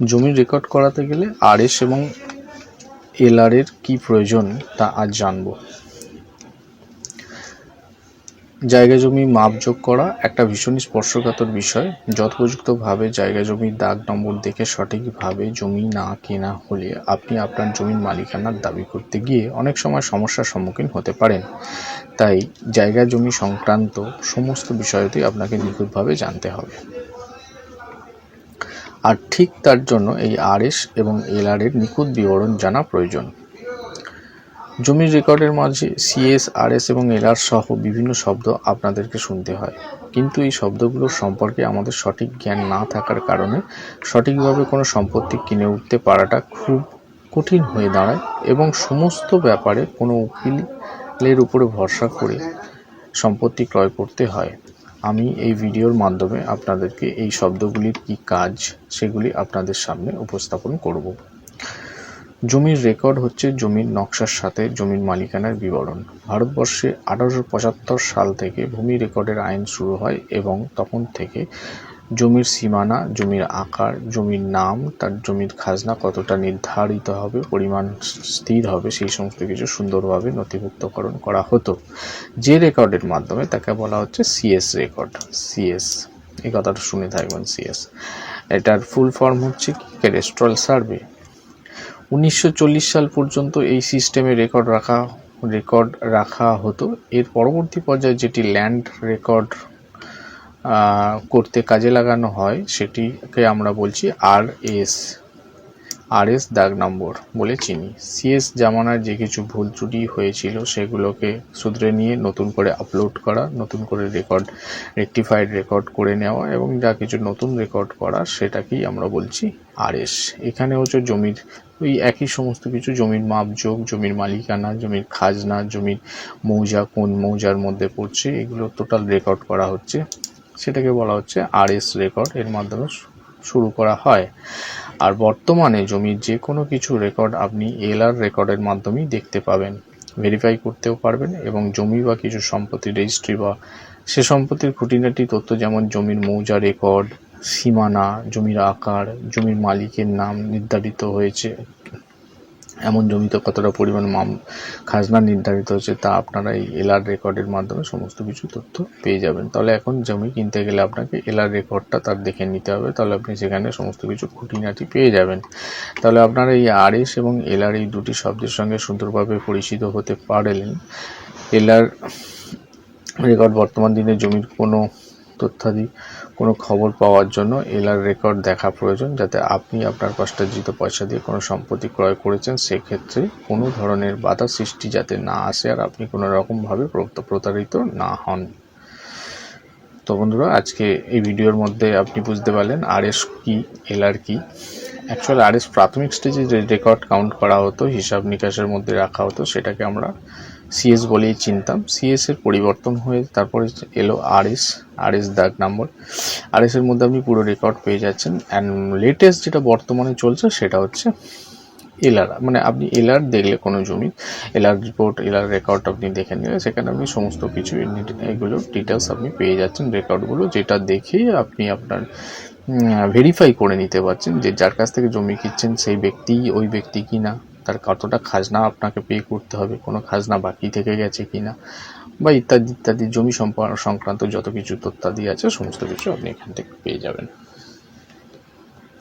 জমি রেকর্ড করাতে গেলে আরএস এবং এলআর এর কি প্রয়োজন তা আজ জানব। জায়গা জমি মাপযোগ করা একটা ভীষণ স্পর্শকাতর বিষয়। যথোপযুক্তভাবে জায়গা জমির দাগ নম্বর দেখে সঠিকভাবে জমি না কেনা হলে আপনি আপনার জমির মালিকানার দাবি করতে গিয়ে অনেক সময় সমস্যার সম্মুখীন হতে পারেন। তাই জায়গা জমি সংক্রান্ত সমস্ত বিষয়টি আপনাকে নিখুঁতভাবে জানতে হবে। আর ঠিক তার জন্য এই আরএস এবং এলআর এর নিখুঁত বিবরণ জানা প্রয়োজন। জমির রেকর্ডের মাঝে সিএস, আরএস এবং এলআর সহ বিভিন্ন শব্দ আপনাদেরকে শুনতে হয়। কিন্তু এই শব্দগুলোর সম্পর্কে আমাদের সঠিক জ্ঞান না থাকার কারণে সঠিকভাবে কোনো সম্পত্তি কিনে উঠতে পারাটা খুব কঠিন হয়ে দাঁড়ায় এবং সমস্ত ব্যাপারে কোনো উকিলের উপরে ভরসা করে সম্পত্তি ক্রয় করতে হয়। আমি এই ভিডিওর মাধ্যমে আপনাদেরকে এই শব্দগুলির কি কাজ সেগুলি আপনাদের সামনে উপস্থাপন করব। জমির রেকর্ড হচ্ছে জমির নকশার সাথে জমির মালিকানার বিবরণ। ভারতবর্ষে আঠারোশো পঁচাত্তর সাল থেকে ভূমি রেকর্ডের আইন শুরু হয় এবং তখন থেকে জমির সীমানা, জমির আকার, জমির নাম, তার জমির খাজনা কতটা নির্ধারিত হবে, পরিমাণ স্থির হবে, সেই সমস্ত কিছু সুন্দরভাবে নথিভুক্তকরণ করা হতো। যে রেকর্ডের মাধ্যমে তাকে বলা হচ্ছে সিএস রেকর্ড সিএস এই কথাটা শুনে থাকবেন সিএস এটার ফুল ফর্ম হচ্ছে কি? Cadastral survey. উনিশশো চল্লিশ সাল পর্যন্ত এই সিস্টেমে রেকর্ড রাখা রেকর্ড রাখা হতো। এর পরবর্তী পর্যায়ে যেটি ল্যান্ড রেকর্ড করতে কাজে লাগানো হয়, সেটিকে আমরা বলছি আর এস। আর এস দাগ নম্বর বলে চিনি। সিএস জামানার যে কিছু ভুল ত্রুটি হয়েছিল, সেগুলোকে শুধরে নিয়ে নতুন করে আপলোড করা, নতুন করে রেকর্ড রেকটিফাইড রেকর্ড করে নেওয়া এবং যা কিছু নতুন রেকর্ড করা, সেটাকেই আমরা বলছি আরএস এখানে হচ্ছে জমির ওই একই সমস্ত কিছু, জমির মাপযোগ, জমির মালিকানা, জমির খাজনা, জমির মৌজা, কোন মৌজার মধ্যে পড়ছে, এগুলো টোটাল রেকর্ড করা হচ্ছে। সেটাকে বলা হচ্ছে আরএস রেকর্ড এর মাধ্যমে শুরু করা হয়। আর বর্তমানে জমির যে কোনো কিছু রেকর্ড আপনি এলআর রেকর্ডের মাধ্যমেই দেখতে পাবেন ভেরিফাই করতেও পারবেন এবং জমি বা কিছু সম্পত্তি রেজিস্ট্রি বা সে সম্পত্তির খুঁটিনাটি তথ্য যেমন জমির মৌজা রেকর্ড সীমানা, জমির আকার, জমির মালিকের নাম নির্ধারিত হয়েছে এমন জমিতে কতটা পরিমাণ মাম, খাজনা নির্ধারিত হচ্ছে তা আপনারা এই এলআর রেকর্ডের মাধ্যমে সমস্ত কিছু তথ্য পেয়ে যাবেন। তাহলে এখন জমি কিনতে গেলে আপনাকে এলআর রেকর্ডটা তার দেখে নিতে হবে। তাহলে আপনি সেখানে সমস্ত কিছু খুঁটিনাটি পেয়ে যাবেন। তাহলে আপনারা এই আরএস এবং এলআর এই দুটি শব্দের সঙ্গে সুন্দরভাবে পরিচিত হতে পারলেন। এলআর রেকর্ড বর্তমান দিনে জমির কোনো তথ্যাদি কোনো খবর পাওয়ার জন্য এলআর রেকর্ড দেখা প্রয়োজন, যাতে আপনি আপনার কষ্টার্জিত পয়সা দিয়ে কোনো সম্পত্তি ক্রয় করেছেন, সেক্ষেত্রে কোনো ধরনের বাধা সৃষ্টি যাতে না আসে আর আপনি কোনো রকমভাবে প্রত- প্রতারিত না হন। তো বন্ধুরা, আজকে এই ভিডিওর মধ্যে আপনি বুঝতে পারলেন আরএস কি, এলআর কি। অ্যাকচুয়ালি আরএস প্রাথমিক স্টেজে যে রেকর্ড কাউন্ট করা হতো, হিসাব নিকাশের মধ্যে রাখা হতো, সেটাকে আমরা সিএস বলেই চিনতাম। সিএস এর পরিবর্তন হয়ে তারপরে এলো আরএস আরএস দাগ নম্বর। আরএস এর মধ্যে আপনি পুরো রেকর্ড পেয়ে যাচ্ছেন। অ্যান্ড লেটেস্ট যেটা বর্তমানে চলছে সেটা হচ্ছে এলআর মানে আপনি এলআর দেখলে কোনো জমি এলআর রিপোর্ট এলআর রেকর্ড আপনি দেখে নিলে সেখানে আপনি সমস্ত কিছু এগুলো ডিটেলস আপনি পেয়ে যাচ্ছেন রেকর্ডগুলো যেটা দেখেই আপনি আপনার ভেরিফাই করে নিতে পারছেন যে যার কাছ থেকে জমি কিনছেন সেই ব্যক্তি, ওই ব্যক্তি কি না তার কতটা খাজনা আপনাকে পে করতে হবে, কোনো খাজনা বাকি থেকে গেছে কি না বা ইত্যাদি ইত্যাদি, জমি সংক্রান্ত যত কিছু তথ্যাদি আছে, সমস্ত কিছু আপনি এখান থেকে পেয়ে যাবেন।